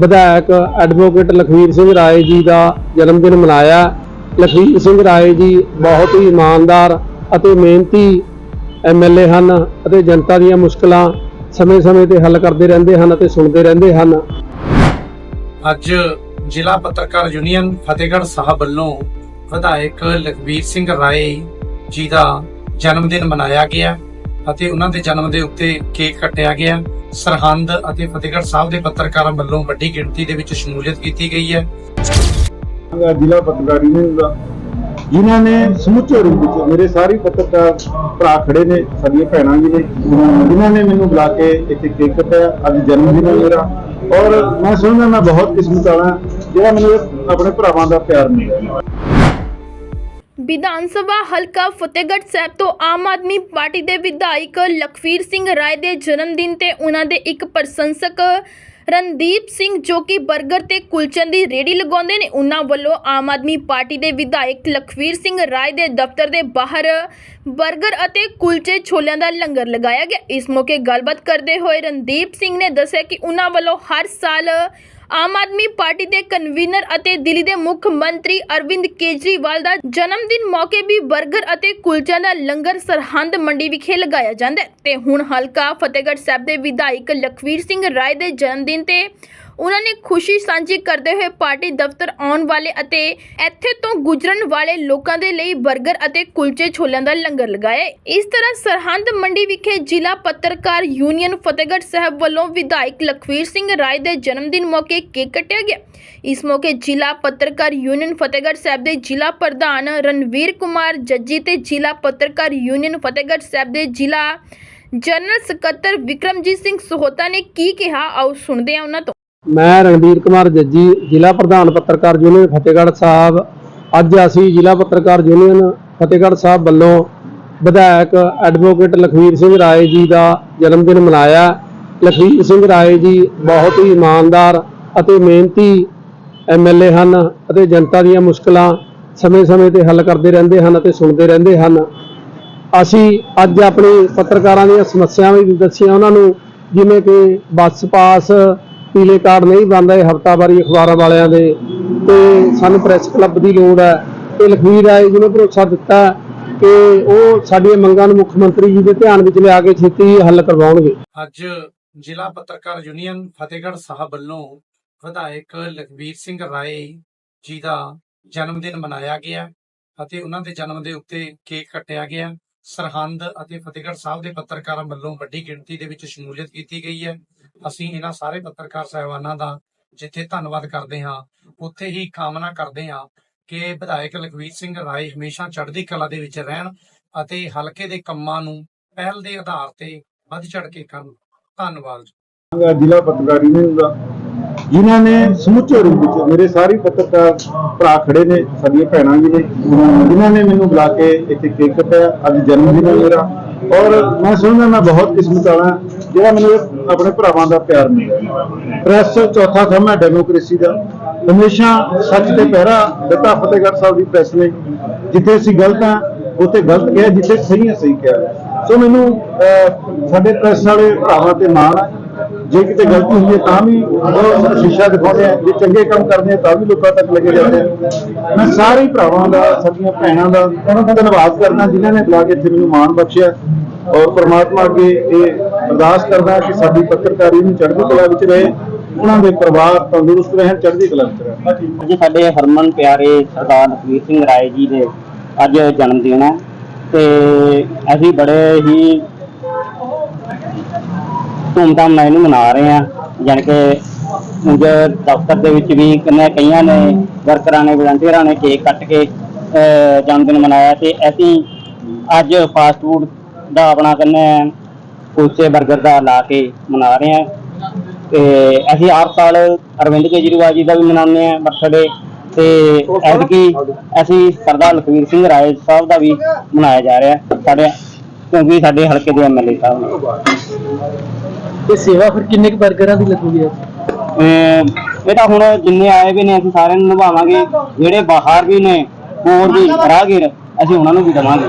ਵਿਧਾਇਕ ਐਡਵੋਕੇਟ ਲਖਵੀਰ ਸਿੰਘ ਰਾਏ ਜੀ ਦਾ ਜਨਮ ਦਿਨ ਮਨਾਇਆ। ਲਖਵੀਰ ਸਿੰਘ ਰਾਏ ਜੀ ਬਹੁਤ ਹੀ ਇਮਾਨਦਾਰ ਅਤੇ ਮਿਹਨਤੀ ਐਮਐਲਏ ਹਨ ਅਤੇ ਜਨਤਾ ਦੀਆਂ ਮੁਸ਼ਕਲਾਂ ਸਮੇਂ-ਸਮੇਂ ਤੇ ਹੱਲ ਕਰਦੇ ਰਹਿੰਦੇ ਹਨ ਅਤੇ ਸੁਣਦੇ ਰਹਿੰਦੇ ਹਨ। ਅੱਜ ਜ਼ਿਲ੍ਹਾ ਪੱਤਰਕਾਰ ਯੂਨੀਅਨ ਫਤਿਹਗੜ੍ਹ ਸਾਹਿਬ ਵੱਲੋਂ ਵਿਧਾਇਕ ਲਖਬੀਰ ਸਿੰਘ ਰਾਏ ਜੀ ਦਾ ਜਨਮ ਦਿਨ ਮਨਾਇਆ ਗਿਆ ਅਤੇ ਉਹਨਾਂ ਦੇ ਜਨਮ ਦੇ ਉੱਤੇ ਕੇਕ ਕੱਟਿਆ ਗਿਆ ਸਰਹੰਦ ਅਤੇ ਫਤਿਹਗੜ੍ਹ ਸਾਹਿਬ ਦੇ ਪੱਤਰਕਾਰਾਂ ਵੱਲੋਂ ਵੱਡੀ ਗਿਣਤੀ ਦੇ ਵਿੱਚ ਸ਼ਮੂਲੀਅਤ ਕੀਤੀ ਗਈ ਹੈ। ਜ਼ਿਲ੍ਹਾ ਪੱਤਰਕਾਰ ਯੂਨੀਅਨ ਦਾ ਜਿਨ੍ਹਾਂ ਨੇ ਸਮੁੱਚੇ ਰੂਪ ਵਿੱਚ ਮੇਰੇ ਸਾਰੇ ਪੱਤਰਕਾਰ ਭਰਾ ਖੜੇ ਨੇ, ਸਾਡੀਆਂ ਭੈਣਾਂ ਵੀ ਨੇ। ਜਿਨ੍ਹਾਂ ਨੇ ਮੈਨੂੰ ਬੁਲਾ ਕੇ ਇੱਥੇ ਕੇਕ ਕੱਟਿਆ, ਅੱਜ ਜਨਮ ਦਿਨ ਹੈ ਮੇਰਾ। ਔਰ ਮੈਂ ਸਮਝਦਾ ਮੈਂ ਬਹੁਤ ਕਿਸਮਤ ਵਾਲਾ, ਜਿਹੜਾ ਮੈਨੂੰ ਆਪਣੇ ਭਰਾਵਾਂ ਦਾ ਪਿਆਰ ਮਿਲਿਆ। ਵਿਧਾਨ ਸਭਾ ਹਲਕਾ ਫਤਿਹਗੜ੍ਹ ਸਾਹਿਬ ਤੋਂ ਆਮ ਆਦਮੀ ਪਾਰਟੀ ਦੇ ਵਿਧਾਇਕ ਲਖਵੀਰ ਸਿੰਘ ਰਾਏ ਦੇ ਜਨਮ ਦਿਨ ਤੇ ਉਹਨਾਂ ਦੇ ਇੱਕ ਪ੍ਰਸ਼ੰਸਕ ਰਣਦੀਪ ਸਿੰਘ ਜੋ ਕਿ 버ਗਰ ਤੇ ਕੁਲਚਨ ਦੀ ਰੇੜੀ ਲਗਾਉਂਦੇ ਨੇ, ਉਹਨਾਂ ਵੱਲੋਂ ਆਮ ਆਦਮੀ ਪਾਰਟੀ ਦੇ ਵਿਧਾਇਕ ਲਖਵੀਰ ਸਿੰਘ ਰਾਏ ਦੇ ਦਫ਼ਤਰ ਦੇ ਬਾਹਰ 버ਗਰ ਅਤੇ ਕੁਲਚੇ ਛੋਲਿਆਂ ਦਾ ਲੰਗਰ ਲਗਾਇਆ ਗਿਆ। ਇਸ ਮੌਕੇ ਗੱਲਬਾਤ ਕਰਦੇ ਹੋਏ ਰਣਦੀਪ ਸਿੰਘ ਨੇ ਦੱਸਿਆ ਕਿ ਉਹਨਾਂ ਵੱਲੋਂ ਹਰ ਸਾਲ ਆਮ ਆਦਮੀ ਪਾਰਟੀ ਦੇ ਕਨਵੀਨਰ ਅਤੇ ਦਿੱਲੀ ਦੇ ਮੁੱਖ ਮੰਤਰੀ ਅਰਵਿੰਦ ਕੇਜਰੀਵਾਲ ਦਾ ਜਨਮ ਦਿਨ ਮੌਕੇ ਵੀ 버ਗਰ ਅਤੇ ਕੁਲਚਿਆਂ ਦਾ ਲੰਗਰ ਸਰਹੰਦ ਮੰਡੀ ਵਿਖੇ ਲਗਾਇਆ ਜਾਂਦਾ ਹੈ। ਤੇ ਹੁਣ ਹਲਕਾ ਫਤਿਹਗੜ੍ਹ ਸਾਹਿਬ ਦੇ ਵਿਧਾਇਕ ਲਖਵੀਰ ਸਿੰਘ ਰਾਏ ਦੇ ਜਨਮ ਦਿਨ ਤੇ ਉਹਨਾਂ ਨੇ ਖੁਸ਼ੀ ਸਾਂਝੀ ਕਰਦੇ ਹੋਏ ਪਾਰਟੀ ਦਫ਼ਤਰ ਆਉਣ ਵਾਲੇ ਅਤੇ ਇੱਥੇ ਤੋਂ ਗੁਜ਼ਰਨ ਵਾਲੇ ਲੋਕਾਂ ਦੇ ਲਈ 버ਗਰ ਅਤੇ ਕੁਲਚੇ ਛੋਲਿਆਂ ਦਾ ਲੰਗਰ ਲਗਾਇਆ ਇਸ ਤਰ੍ਹਾਂ ਸਰਹੰਦ ਮੰਡੀ ਵਿਖੇ ਜ਼ਿਲ੍ਹਾ ਪੱਤਰਕਾਰ ਯੂਨੀਅਨ ਫਤਿਹਗੜ੍ਹ ਸਾਹਿਬ ਵੱਲੋਂ ਵਿਧਾਇਕ ਲਖਵੀਰ ਸਿੰਘ ਰਾਏ ਦੇ ਜਨਮ ਦਿਨ ਮੌਕੇ ਕੇਕ ਕੱਟਿਆ ਗਿਆ। ਇਸ ਮੌਕੇ ਜ਼ਿਲ੍ਹਾ ਪੱਤਰਕਾਰ ਯੂਨੀਅਨ ਫਤਿਹਗੜ੍ਹ ਸਾਹਿਬ ਦੇ ਜ਼ਿਲ੍ਹਾ ਪ੍ਰਧਾਨ ਰਣਵੀਰ ਕੁਮਾਰ ਜੱਜੀ ਤੇ ਜ਼ਿਲ੍ਹਾ ਪੱਤਰਕਾਰ ਯੂਨੀਅਨ ਫਤਿਹਗੜ੍ਹ ਸਾਹਿਬ ਦੇ ਜ਼ਿਲ੍ਹਾ ਜਨਰਲ ਸਕੱਤਰ ਵਿਕਰਮਜੀਤ ਸਿੰਘ ਸੋਹਤਾ ਨੇ ਕੀ ਕਿਹਾ, ਆਓ ਸੁਣਦੇ ਹਾਂ ਉਹਨਾਂ ਤੋਂ। ਮੈਂ ਰਣਬੀਰ ਕੁਮਾਰ ਜੱਜੀ, ਜ਼ਿਲ੍ਹਾ ਪ੍ਰਧਾਨ ਪੱਤਰਕਾਰ ਯੂਨੀਅਨ, ਫਤਿਹਗੜ੍ਹ ਸਾਹਿਬ। ਅੱਜ ਅਸੀਂ ਜ਼ਿਲ੍ਹਾ ਪੱਤਰਕਾਰ ਯੂਨੀਅਨ, ਫਤਿਹਗੜ੍ਹ ਸਾਹਿਬ ਵੱਲੋਂ ਵਿਧਾਇਕ ਐਡਵੋਕੇਟ ਲਖਵੀਰ ਸਿੰਘ ਰਾਏ ਜੀ ਦਾ ਜਨਮ ਦਿਨ ਮਨਾਇਆ। ਲਖਵੀਰ ਸਿੰਘ ਰਾਏ ਜੀ ਬਹੁਤ ਹੀ ਇਮਾਨਦਾਰ ਅਤੇ ਮਿਹਨਤੀ ਐਮਐਲਏ ਹਨ ਅਤੇ ਜਨਤਾ ਦੀਆਂ ਮੁਸ਼ਕਲਾਂ ਸਮੇਂ-ਸਮੇਂ ਤੇ ਹੱਲ ਕਰਦੇ ਰਹਿੰਦੇ ਹਨ ਅਤੇ ਸੁਣਦੇ ਰਹਿੰਦੇ ਹਨ। ਅਸੀਂ ਅੱਜ ਆਪਣੇ ਪੱਤਰਕਾਰਾਂ ਦੀਆਂ ਸਮੱਸਿਆਵਾਂ ਵੀ ਦੱਸੀਆਂ। ਉਹਨਾਂ ਨੂੰ ਜਿਵੇਂ ਕਿ ਬੱਸ ਪਾਸ ਪੀਲੇ ਕਾਰਡ ਨਹੀਂ ਬਣਦੇ ਹਫਤਾਵਾਰੀ ਅਖਬਾਰਾਂ ਵਾਲਿਆਂ ਦੇ। ਤੇ ਸਾਨੂੰ ਪ੍ਰੈਸ ਕਲੱਬ ਦੀ ਲੋੜ ਹੈ। ਤੇ ਲਖਵੀਰ ਰਾਏ ਜੀ ਨੇ ਭਰੋਸਾ ਦਿੱਤਾ ਕਿ ਉਹ ਸਾਡੀਆਂ ਮੰਗਾਂ ਨੂੰ ਮੁੱਖ ਮੰਤਰੀ ਜੀ ਦੇ ਧਿਆਨ ਵਿੱਚ ਲਿਆ ਕੇ ਛੇਤੀ ਹੱਲ ਕਰਵਾਉਣਗੇ। ਅੱਜ ਜ਼ਿਲ੍ਹਾ ਪੱਤਰਕਾਰ ਯੂਨੀਅਨ ਫਤਿਹਗੜ੍ਹ ਸਾਹਿਬ ਵੱਲੋਂ ਵਿਧਾਇਕ ਲਖਬੀਰ ਸਿੰਘ ਰਾਏ ਜੀ ਦਾ ਜਨਮ ਦਿਨ ਮਨਾਇਆ ਗਿਆ ਅਤੇ ਉਹਨਾਂ ਦੇ ਜਨਮ ਦੇ ਉੱਤੇ ਕੇਕ ਕੱਟਿਆ ਗਿਆ। ਸਰਹੰਦ ਅਤੇ ਫਤਿਹਗੜ੍ਹ ਸਾਹਿਬ ਦੇ ਪੱਤਰਕਾਰਾਂ ਵੱਲੋਂ ਵੱਡੀ ਗਿਣਤੀ ਦੇ ਵਿੱਚ ਸ਼ਮੂਲੀਅਤ ਕੀਤੀ ਗਈ ਹੈ। ਅਸੀਂ ਇਹਨਾਂ ਸਾਰੇ ਪੱਤਰਕਾਰ ਸਹਿਬਾਨਾਂ ਦਾ ਜਿੱਥੇ ਧੰਨਵਾਦ ਕਰਦੇ ਹਾਂ, ਉੱਥੇ ਹੀ ਕਾਮਨਾ ਕਰਦੇ ਹਾਂ ਕਿ ਵਿਧਾਇਕ ਲਖਵੀਰ ਸਿੰਘ ਰਾਏ ਹਮੇਸ਼ਾ ਚੜ੍ਹਦੀ ਕਲਾ ਦੇ ਵਿੱਚ ਰਹਿਣ ਅਤੇ ਹਲਕੇ ਦੇ ਕੰਮਾਂ ਨੂੰ ਪਹਿਲ ਦੇ ਆਧਾਰ ਤੇ ਵੱਧ ਚੜ ਕੇ ਕਰਨ। ਧੰਨਵਾਦ ਦਾ ਜ਼ਿਲ੍ਹਾ ਪੱਤਰਕਾਰ ਯੂਨੀਅਨ ਜਿਨ੍ਹਾਂ ਨੇ ਸਮੁੱਚੇ ਰੂਪ ਵਿੱਚ ਮੇਰੇ ਸਾਰੇ ਪੱਤਰਕਾਰ ਭਰਾ ਖੜੇ ਨੇ, ਸਾਡੀਆਂ ਭੈਣਾਂ ਵੀ ਨੇ, ਜਿਨ੍ਹਾਂ ਨੇ ਮੈਨੂੰ ਬੁਲਾ ਕੇ ਇੱਥੇ ਕੇਕ ਕੱਟਿਆ, ਅੱਜ ਜਨਮ ਦਿਨ ਹੈ ਮੇਰਾ। ਔਰ ਮੈਂ ਸਮਝਦਾ, ਮੈਂ ਬਹੁਤ ਕਿਸਮਤ ਵਾਲਾ, ਜਿਹੜਾ ਮੈਨੂੰ ਆਪਣੇ ਭਰਾਵਾਂ ਦਾ ਪਿਆਰ ਮਿਲਿਆ ਪ੍ਰੈਸ ਚੌਥਾ ਖੰਮ ਹੈ ਡੈਮੋਕ੍ਰੇਸੀ ਦਾ। ਹਮੇਸ਼ਾ ਸੱਚ ਤੇ ਪਹਿਰਾ ਦਿੱਤਾ ਫਤਿਹਗੜ੍ਹ ਸਾਹਿਬ ਦੀ ਪ੍ਰੈਸ ਨੇ। ਜਿੱਥੇ ਅਸੀਂ ਗਲਤ ਹਾਂ, ਉੱਥੇ ਗਲਤ ਕਿਹਾ, ਜਿੱਥੇ ਸਹੀ ਹੈ, ਸਹੀ ਕਿਹਾ। ਸੋ ਮੈਨੂੰ ਸਾਡੇ ਪ੍ਰੈਸ ਵਾਲੇ ਭਰਾਵਾਂ ਤੇ ਮਾਣ ਹੈ। ਜੇ ਕਿਤੇ ਗਲਤੀ ਹੋਈ ਹੈ ਤਾਂ ਵੀ ਉਹ ਸ਼ੀਸ਼ਾ ਦਿਖਾਉਂਦੇ ਆ, ਜੇ ਚੰਗੇ ਕੰਮ ਕਰਦੇ ਆ ਤਾਂ ਵੀ ਲੋਕਾਂ ਤੱਕ ਲੱਗੇ ਜਾਂਦੇ ਆ। ਮੈਂ ਸਾਰੇ ਭਰਾਵਾਂ ਦਾ, ਸਾਡੀਆਂ ਭੈਣਾਂ ਦਾ ਉਹਨਾਂ ਦਾ ਧੰਨਵਾਦ ਕਰਦਾ, ਜਿਨ੍ਹਾਂ ਨੇ ਬੁਲਾ ਕੇ ਇੱਥੇ ਮੈਨੂੰ ਮਾਣ ਬਖਸ਼ਿਆ ਔਰ ਪ੍ਰਮਾਤਮਾ ਅੱਗੇ ਇਹ ਅਰਦਾਸ ਕਰਦਾ ਕਿ ਸਾਡੀ ਪੱਤਰਕਾਰੀ ਨੂੰ ਚੜ੍ਹਦੀ ਕਲਾ ਵਿੱਚ ਰਹੇ, ਉਹਨਾਂ ਦੇ ਪਰਿਵਾਰ ਤੰਦਰੁਸਤ ਰਹਿਣ ਚੜ੍ਹਦੀ ਕਲਾ ਵਿੱਚ ਰਹਿਣ ਅੱਜ ਸਾਡੇ ਹਰਮਨ ਪਿਆਰੇ ਸਰਦਾਰ ਲਖਵੀਰ ਸਿੰਘ ਰਾਏ ਜੀ ਦੇ ਅੱਜ ਜਨਮ ਦਿਨ ਹੈ ਤੇ ਅਸੀਂ ਬੜੇ ਹੀ ਧੂਮਧਾਮ ਨਾਲ ਇਹਨੂੰ ਮਨਾ ਰਹੇ ਹਾਂ। ਜਾਣੀ ਕਿ ਉਂਝ ਦਫ਼ਤਰ ਦੇ ਵਿੱਚ ਵੀ ਕਿੰਨੇ ਕਈਆਂ ਨੇ ਵਰਕਰਾਂ ਨੇ ਵਲੰਟੀਅਰਾਂ ਨੇ ਕੇਕ ਕੱਟ ਕੇ ਜਨਮ ਦਿਨ ਮਨਾਇਆ ਤੇ ਅਸੀਂ ਅੱਜ ਫਾਸਟ ਫੂਡ ਦਾ ਆਪਣਾ ਕਹਿੰਦੇ ਕੁਲਚੇ 버ਗਰ ਦਾ ਲਾ ਕੇ ਮਨਾ ਰਹੇ ਹਾਂ। ਤੇ ਅਸੀਂ ਹਰ ਸਾਲ ਅਰਵਿੰਦ ਕੇਜਰੀਵਾਲ ਜੀ ਦਾ ਵੀ ਮਨਾਉਂਦੇ ਹਾਂ ਬਰਥਡੇ ਤੇ ਐਤਕੀ ਅਸੀਂ ਸਰਦਾਰ ਲਖਵੀਰ ਸਿੰਘ ਰਾਏ ਸਾਹਿਬ ਦਾ ਵੀ ਮਨਾਇਆ ਜਾ ਰਿਹਾ ਸਾਡੇ, ਕਿਉਂਕਿ ਸਾਡੇ ਹਲਕੇ ਦੇ ਐਮਐਲਏ ਸਾਹਿਬ ਨੇ। ਇਹ ਸੇਵਾ ਫਿਰ ਕਿੰਨੇ ਕੁ ਬਰਗਰਾਂ ਦੀ ਲੱਗੂਗੀ ਅਹ ਇਹ ਤਾਂ ਹੁਣ ਜਿੰਨੇ ਆਏ ਵੀ ਨੇ, ਅਸੀਂ ਸਾਰਿਆਂ ਨੂੰ ਨਿਭਾਵਾਂਗੇ, ਜਿਹੜੇ ਬਾਹਰ ਵੀ ਨੇ, ਹੋਰ ਵੀ ਰਾਹਗੀਰ, ਅਸੀਂ ਉਹਨਾਂ ਨੂੰ ਵੀ ਦੇਵਾਂਗੇ।